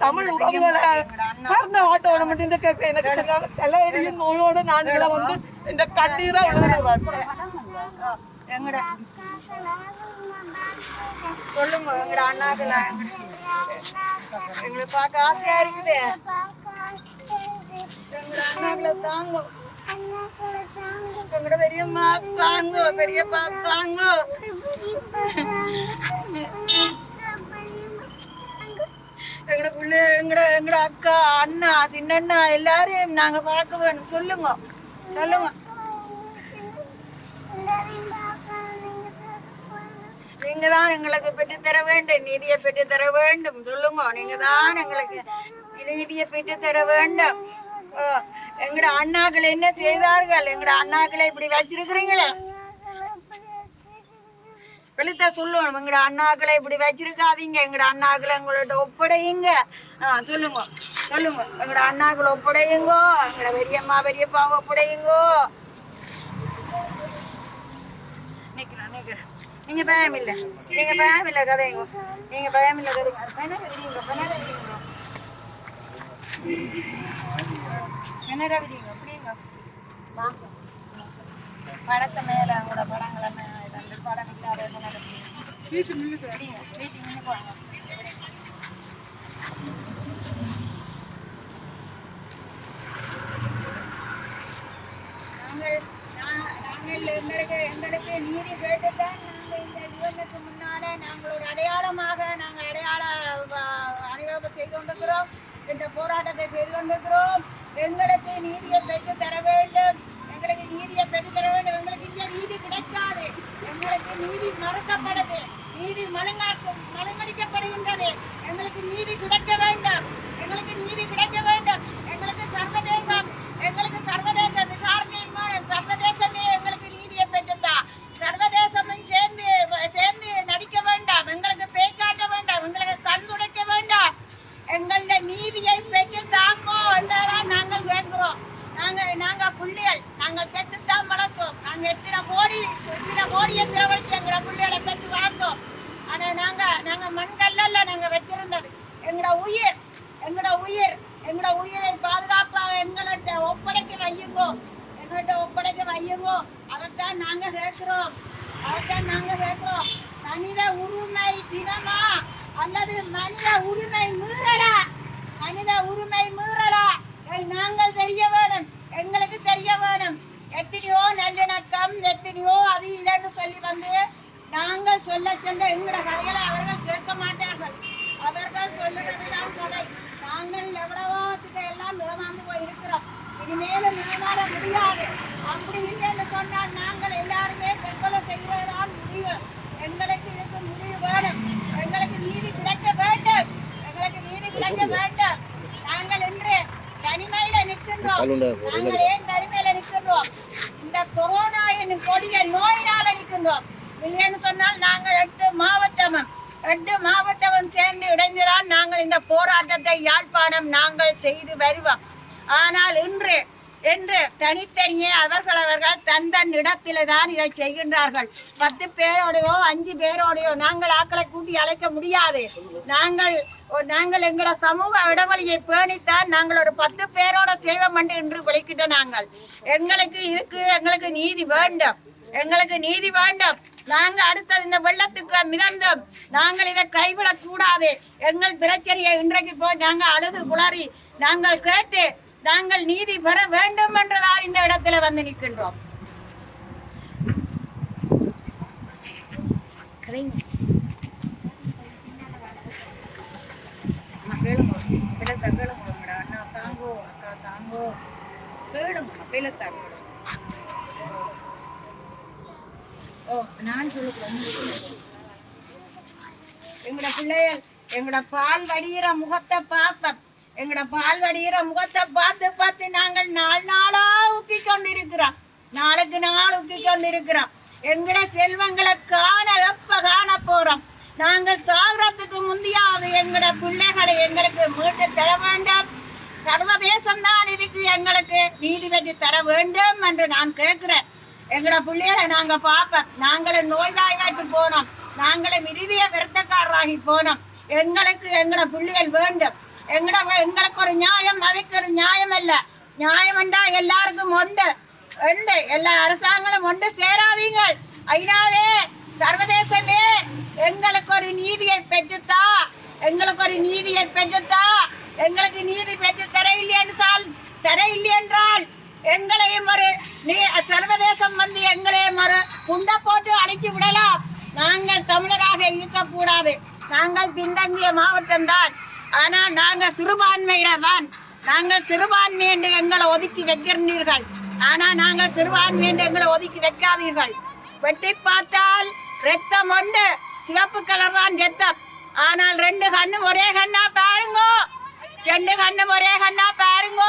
தமிழ் உறவுகளை கடந்த வாட்டோட மட்டும் இந்த கேட்க எனக்கு சொன்னாங்க தலையடியும் நோயோட நாடுகளை வந்து இந்த கண்ணீரா விழுகிறார் எங்கட? சொல்லுங்க எங்கட அண்ணாதுல. எங்களை பார்க்க ஆசையா இருக்குது. எங்கட அண்ணாக்களை தாங்க. எங்கட பெரியம்மா தாங்க பெரியப்பா தாங்க. எங்கட பிள்ளை எங்கட எங்கட அக்கா அண்ணா சின்னண்ணா எல்லாரையும் நாங்க பார்க்க வேணும். சொல்லுங்க. சொல்லுங்க. நீங்க தான் எங்களுக்கு பெற்று தர வேண்டும். நீதியை பெற்று தர வேண்டும். சொல்லுங்க. நீங்க தான் எங்களுக்கு நீதியை பெற்று தர வேண்டும். ஓ, எங்கட அண்ணாக்கள் என்ன செய்தார்கள்? எங்கட அண்ணாக்களை இப்படி வச்சிருக்கிறீங்களே? வெளித்த சொல்லுவோம். எங்கட அண்ணாக்களை இப்படி வச்சிருக்காதீங்க. எங்கட அண்ணாக்களை எங்களோட ஒப்படையுங்க. ஆஹ் சொல்லுங்க. சொல்லுங்க. எங்கட அண்ணாக்களை ஒப்படையுங்கோ. எங்கட பெரியம்மா பெரியப்பாவை ஒப்படையுங்கோ. நிக்கிறேன் நிக்கிறேன். நீங்க பயம் இல்ல. நீங்க பயம் இல்ல கதைங்க. நீங்க பயம் இல்ல கதைங்க. பெனட அப்படிங்க. படத்தை மேல அவங்களோட படங்களை நின்று போவாங்க நாங்கள் நாங்கள் எங்களுக்கு எங்களுக்கு நீதி கேட்டுத்தான் நாங்கள் இந்த யுவனுக்கு முன்னாலே நாங்கள் ஒரு அடையாளமாக நாங்கள் அடையாள அணிவகுப்பு செய்து கொண்டிருக்கிறோம் இந்த போராட்டத்தை செய்து கொண்டிருக்கிறோம் எங்களுக்கு நீதியை பெற்று தர வேண்டும் எங்களுக்கு நீதியை பெற்றுத்தர வேண்டும் எங்களுக்கு இங்கே நீதி கிடைக்காது. எங்களுக்கு நீதி மறுக்கப்படுது. நீதி மழுங்காக்கு மழுங்கடிக்கப்படுகின்றது. எங்களுக்கு நீதி கிடைக்க வேண்டும். எங்களுக்கு நீதி கிடைக்க வேண்டும். எங்களுக்கு சர்வதேசம் எங்களுக்கு சர்வதேச விசாரணை மூலம் சர்வதேசமே எங்களுக்கு நீதியை பெற்றுத்தா சர்வதேசமும் சேர்ந்து சேர்ந்து நடிக்க வேண்டாம் எங்களுக்கு பேய் காட்ட வேண்டாம் எங்களுக்கு கண் துடைக்க வேண்டாம் எங்களுடைய நீதியை பெற்று தாங்கோ என்றுதான் நாங்கள் கேட்கிறோம் நாங்க நாங்க புள்ளிகள் நாங்கள் பெற்றுத்தான் வளர்த்தோம் நாங்க எத்தனை கோடி எத்தனை கோடியை செலவழிச்சு எங்களோட புள்ளிகளை பெற்று வளர்த்தோம் ஆனா நாங்க நாங்க மண்கல்ல நாங்க எங்கட எங்களோட உயிர் எங்களோட உயிர் எங்களோட உயிரை பாதுகாப்பாக எங்கள்கிட்ட ஒப்படைக்க வையுங்கோ எங்கள்கிட்ட ஒப்படைக்க வையுங்கோ. அதைத்தான் நாங்க கேட்கிறோம். அதைத்தான் நாங்க கேட்கிறோம். மனித உரிமை தினமா அல்லது மனித உரிமை மீறலா? மனித உரிமை மீறலா? நாங்கள் தெரிய வேணும். எங்களுக்கு தெரிய வேணும் எத்தனையோ நல்லிணக்கம் எத்தனையோ அது இல்லைன்னு சொல்லி வந்து நாங்கள் சொல்ல சொல்ல எங்களோட கதைகளை அவர்கள் கேட்க மாட்டார்கள் அவர்கள் சொல்லுறதுதான் கதை நாங்கள் எவ்வளவோத்துக்கு எல்லாம் ஏமாந்து போய் இருக்கிறோம் இனிமேலும் ஏமாற முடியாது அப்படி இல்லைன்னு சொன்னால் நாங்கள் எல்லாருமே தற்கொலை செய்வதுதான் முடிவு எங்களுக்கு இதுக்கு முடிவு வேணும் எங்களுக்கு நீதி கிடைக்க வேண்டும் எங்களுக்கு நீதி கிடைக்க வேண்டும் நாங்கள் இன்று தனிமையில ஏன் தனிமையில நிற்கின்றோம்? இந்த கொரோனா என்னும் கொடிய நோயினால நிற்கின்றோம். இல்லைன்னு சொன்னால் நாங்கள் எட்டு மாவட்டமும் எட்டு மாவட்டமும் சேர்ந்து இணைந்துதான் நாங்கள் இந்த போராட்டத்தை யாழ்ப்பாணம் நாங்கள் செய்து வருவோம். ஆனால் இன்று என்று தனித்தனியே அவர்கள் அவர்கள் தந்த தன் இடத்திலே தான் இதை செய்கின்றார்கள். பத்து பேரோடையோ அஞ்சு பேரோடையோ நாங்கள் ஆக்களை கூட்டி அழைக்க முடியாது. நாங்கள் நாங்கள் எங்களோட சமூக இடைவெளியை பேணித்தான் நாங்கள் ஒரு பத்து பேரோட செய்வோம் என்று விளைக்கின்ற நாங்கள். எங்களுக்கு இருக்கு எங்களுக்கு நீதி வேண்டும் எங்களுக்கு நீதி வேண்டும். நாங்க அடுத்தது இந்த வெள்ளத்துக்கு மிதந்தோம். நாங்கள் இதை கைவிடக் கூடாது எங்கள் பிரச்சனையை இன்றைக்கு போய் நாங்க அழுது குளறி நாங்கள் கேட்டு நாங்கள் நீதி பெற வேண்டும் என்றுதான் இந்த இடத்துல வந்து நிற்கின்றோம். அண்ணா தாங்கோ தாங்கோ ஓ நான் சொல்லுகிறேன் எங்கட பிள்ளைகள் எங்கட பால் வடிகிற முகத்தை பாப்ப எங்கட பால் வடிகிற முகத்தை பார்த்து பார்த்து நாங்கள் நாள் நாளா ஊக்கி கொண்டிருக்கிறோம். நாளுக்கு நாள் ஊக்கி கொண்டிருக்கிறோம். எங்கட செல்வங்களை காண எப்ப காண போறோம்? நாங்கள் சாகுறதுக்கு முந்தியாவது எங்கட பிள்ளைகளை எங்களுக்கு மீட்டு தர வேண்டும். சர்வதேசம் தான் இதுக்கு எங்களுக்கு நீதிபதி தர வேண்டும் என்று நான் கேட்கிறேன். எங்கட பிள்ளைகளை நாங்க பார்ப்போம். நாங்களும் நோய்வாய்வாய்த்து போனோம். நாங்களும் இறுதிய விருத்தக்காரராகி போனோம். எங்களுக்கு எங்கட பிள்ளைகள் வேண்டும். எங்கட எங்களுக்கு ஒரு நியாயம் அவைக்கு ஒரு நியாயம் இல்ல நியாயம் என்றா எல்லாருக்கும் உண்டு உண்டு எல்லா அரசாங்கங்களும் உண்டு சேராதீங்கள் ஐநாவே சர்வதேசமே எங்களுக்கு ஒரு நீதியை பெற்றுத்தா எங்களுக்கு ஒரு நீதியை பெற்றுத்தா எங்களுக்கு நீதி பெற்று தர இல்லை என்றால் தர இல்லை என்றால் எங்களையும் ஒரு நீ சர்வதேசம் வந்து எங்களையும் ஒரு குண்டை போட்டு அழிச்சு விடலாம் நாங்கள் தமிழராக இருக்கக்கூடாது நாங்கள் பின்தங்கிய மாவட்டம் ஆனா ஆனால் நாங்கள் சிறுபான்மையினர் தான். நாங்கள் சிறுபான்மை என்று எங்களை ஒதுக்கி வைக்கிறீர்கள். ஆனா நாங்கள் சிறுபான்மை என்று எங்களை ஒதுக்கி வைக்காதீர்கள். வெட்டி பார்த்தால் ரத்தம் உண்டு. சிவப்பு கலர் தான் ரத்தம் ஆனால் ரெண்டு கண்ணும் ஒரே கண்ணா பாருங்க. ரெண்டு கண்ணும் ஒரே கண்ணா பாருங்க.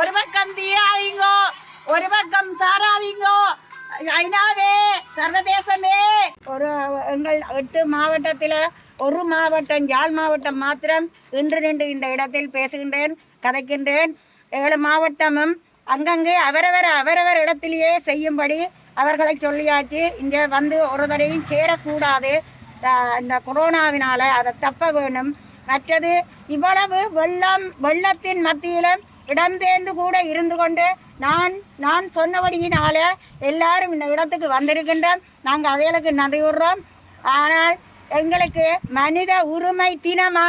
ஒரு பக்கம் தீயாதீங்கோ ஒரு பக்கம் சாராதீங்கோ. ஐநாவே சர்வதேசமே. ஒரு எங்கள் எட்டு மாவட்டத்தில் ஒரு மாவட்டம் யாழ் மாவட்டம் மாத்திரம் இன்று நின்று இந்த இடத்தில் பேசுகின்றேன் கதைக்கின்றேன். ஏழு மாவட்டமும் அங்கங்கே அவரவர் அவரவர் இடத்திலேயே செய்யும்படி அவர்களை சொல்லியாச்சு. இங்கே வந்து ஒரு தடையும் சேரக்கூடாது. இந்த கொரோனாவினால அதை தப்ப வேணும். மற்றது இவ்வளவு வெள்ளம் வெள்ளத்தின் மத்தியிலும் இடம்பெயர்ந்து கூட இருந்து கொண்டு நான் நான் சொன்னபடியினால எல்லாரும் இந்த இடத்துக்கு வந்திருக்கின்றோம். நாங்கள் அவைகளுக்கு நன்றி ஆனால் எங்களுக்கு மனித உரிமை தினமா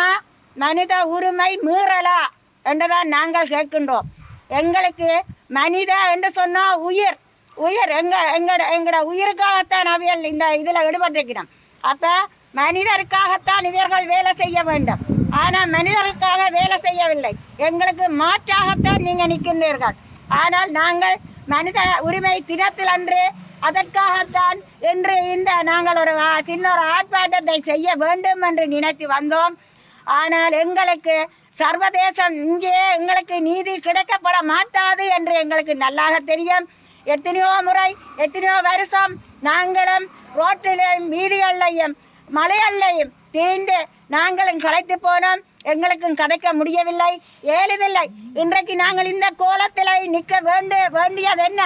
மனித உரிமை மீறலா? என்றுதான் நாங்கள் கேட்கின்றோம். எங்களுக்கு மனித என்று சொன்னா உயிர். உயிர் எங்க எங்கட எங்கட உயிருக்காகத்தான் அவியல் இந்த இதுல ஈடுபட்டிருக்கிறோம். அப்ப மனிதருக்காகத்தான் இவர்கள் வேலை செய்ய வேண்டும். ஆனா மனிதருக்காக வேலை செய்யவில்லை. எங்களுக்கு மாற்றாகத்தான் நீங்க நிற்கின்றீர்கள். ஆனால் நாங்கள் மனித உரிமை தினத்தில் அன்று அதற்காகத்தான் இன்று இந்த நாங்கள் ஒரு சின்ன ஒரு ஆர்ப்பாட்டத்தை செய்ய வேண்டும் என்று நினைத்து வந்தோம். ஆனால் எங்களுக்கு சர்வதேசம் இங்கே எங்களுக்கு நீதி கிடைக்கப்பட மாட்டாது என்று எங்களுக்கு நல்லாக தெரியும். எத்தனையோ முறை எத்தனையோ வருஷம் நாங்களும் ரோட்டிலையும் வீதிகள்லையும் மலையல்லையும் தீண்டு நாங்களும் களைத்து போனோம். எங்களுக்கும் கதைக்க முடியவில்லை ஏழுதில்லை. இன்றைக்கு நாங்கள் இந்த கோலத்திலே நிற்க வேண்டு வேண்டியது என்ன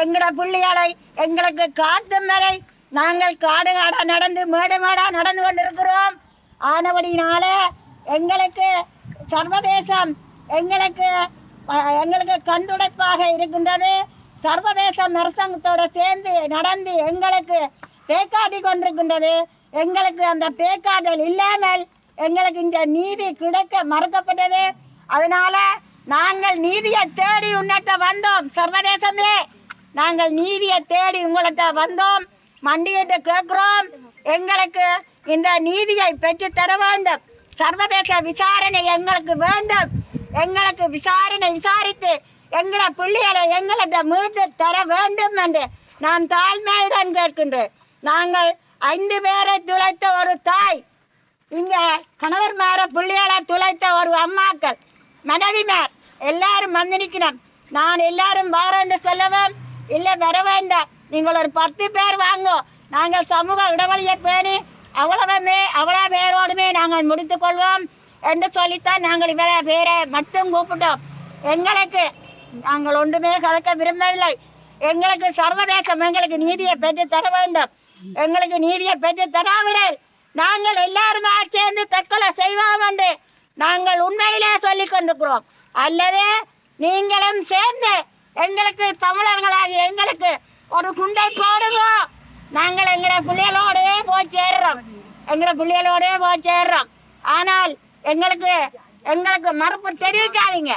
எங்கட புள்ளிகளை எங்களுக்கு காட்டும் வரை நாங்கள் காடு காடா நடந்து மேடு மேடா நடந்து கொண்டிருக்கிறோம். ஆனபடினால எங்களுக்கு சர்வதேசம் எங்களுக்கு எங்களுக்கு கண்டுடைப்பாக இருக்கின்றது. சர்வதேச அரசாங்கத்தோட சேர்ந்து நடந்து எங்களுக்கு பேக்காட்டி கொண்டிருக்கின்றது. எங்களுக்கு அந்த பேக்காட்டல் இல்லாமல் எங்களுக்கு இந்த நீதி கிடைக்க மறுக்கப்பட்டது. அதனால நாங்கள் நீதியை தேடி உன்னிட்ட வந்தோம். சர்வதேசமே. நாங்கள் நீதியை தேடி உங்கள்கிட்ட வந்தோம். மண்டியிட்டு கேட்கிறோம். எங்களுக்கு இந்த நீதியை பெற்று தர வேண்டும். சர்வதேச விசாரணை எங்களுக்கு வேண்டும். எங்களுக்கு விசாரணை விசாரித்து எங்களை பிள்ளைகளை எங்கள்கிட்ட மீட்டு தர வேண்டும் என்று நான் தாழ்மையுடன் கேட்கின்றேன். நாங்கள் ஐந்து பேரை துளைத்த ஒரு தாய் இங்க கணவர் மேல பிள்ளைகளை துளைத்த ஒரு அம்மாக்கள் மனைவிமார் எல்லாரும் வந்து நிற்கிறோம் நான் எல்லாரும் வாரேன்னு சொல்லவும் இல்ல வர வேண்டாம். நீங்கள் ஒரு பத்து பேர் வாங்கோ. நாங்கள் சமூக இடைவெளியை பேணி அவ்வளவுமே அவ்வளோ பேரோடுமே நாங்கள் முடித்து கொள்வோம் என்று சொல்லித்தான் நாங்கள் இவ்வளோ பேரை மட்டும் கூப்பிட்டோம். எங்களுக்கு நாங்கள் ஒன்றுமே கலக்க விரும்பவில்லை. எங்களுக்கு சர்வதேசம் எங்களுக்கு நீதியை பெற்று தர வேண்டும். எங்களுக்கு நீதியை பெற்று தராவிடல் நாங்கள் எல்லாருமா சேர்ந்து தற்கொலை செய்வோம் என்று நாங்கள் உண்மையிலே சொல்லிக் கொண்டிருக்கிறோம். அல்லது நீங்களும் சேர்ந்து எங்களுக்கு தமிழர்களாக எங்களுக்கு ஒரு குண்டை போடுங்க. நாங்கள் எங்களை பிள்ளைகளோடவே போய் சேர்றோம் எங்களை பிள்ளைகளோடவே போய் சேர்றோம் ஆனால் எங்களுக்கு எங்களுக்கு மறுப்பு தெரிவிக்காதீங்க.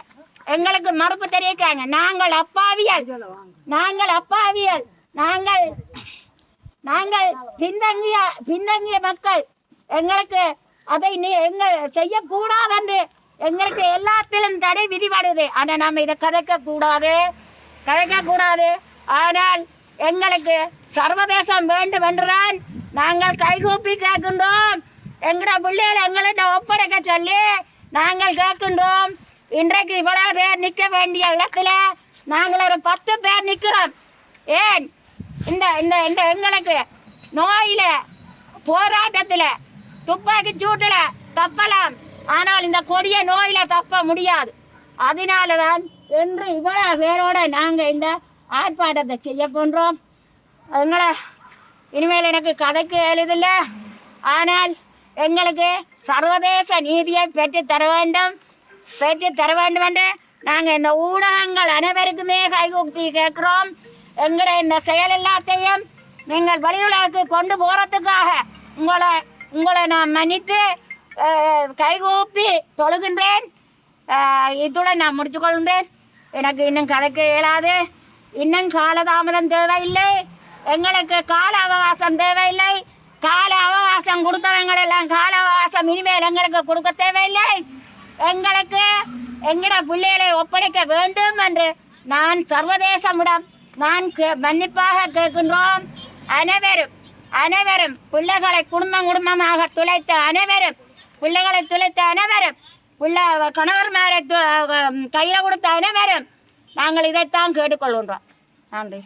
எங்களுக்கு மறுப்பு தெரிவிக்காங்க நாங்கள் அப்பாவியல் நாங்கள் அப்பாவியல் நாங்கள் நாங்கள் பின்தங்கிய பின்தங்கிய மக்கள். எங்களுக்கு அதை நீ எங்க செய்யக்கூடாது என்று எங்களுக்கு எல்லாத்திலும் தடை விதிபடுது. ஆனா நாம இதை கதைக்க கூடாது கிடைக்கக்கூடாது ஆனால் எங்களுக்கு சர்வதேசம் வேண்டும் என்றுதான் நாங்கள் கைகூப்பி கேட்கின்றோம். எங்கட பிள்ளைகளை எங்கள்கிட்ட ஒப்படைக்க சொல்லி நாங்கள் கேட்கின்றோம். இன்றைக்கு இவ்வளவு பேர் நிற்க வேண்டிய இடத்துல நாங்கள் ஒரு பத்து பேர் நிற்கிறோம் ஏன்? இந்த இந்த இந்த எங்களுக்கு நோயில போராட்டத்துல துப்பாக்கி சூட்டுல தப்பலாம். ஆனால் இந்த கொடிய நோயில தப்ப முடியாது. அதனாலதான் இன்று இவ்வளவு பேரோட நாங்க இந்த ஆர்ப்பாட்டத்தை செய்ய போன்றோம். எங்களை இனிமேல் எனக்கு கதைக்கு எழுதில்ல. ஆனால் எங்களுக்கு சர்வதேச நீதியை பெற்று தர வேண்டும். பெற்று தர வேண்டும் என்று நாங்கள் இந்த ஊடகங்கள் அனைவருக்குமே கைகூப்பி கேட்கிறோம். எங்களை இந்த செயல் எல்லாத்தையும் நீங்கள் வெளியுலகுக்கு கொண்டு போகிறதுக்காக உங்களை உங்களை நான் மன்னித்து கைகூப்பி தொழுகின்றேன். அஹ், இத்துடன் நான் முடித்துக் கொள்கின்றேன். எனக்கு இன்னும் கதைக்க இயலாது. இன்னும் காலதாமதம் தேவையில்லை. எங்களுக்கு கால அவகாசம் தேவையில்லை. கால அவகாசம் கொடுத்தவங்க எல்லாம் கால அவகாசம் இனிமேல் எங்களுக்கு கொடுக்க தேவையில்லை. எங்களுக்கு எங்கட பிள்ளைகளை ஒப்படைக்க வேண்டும் என்று நான் சர்வதேசமிடம் நான் கே- மன்னிப்பாக கேட்கின்றோம். அனைவரும் அனைவரும் பிள்ளைகளை குடும்பம் குடும்பமாக துளைத்த அனைவரும் பிள்ளைகளை துளைத்த அனைவரும் பிள்ளை கணவர் து- கையில கொடுத்த அனைவரும் நாங்கள் இதைத்தான் கேட்டுக்கொள்கின்றோம். நன்றி.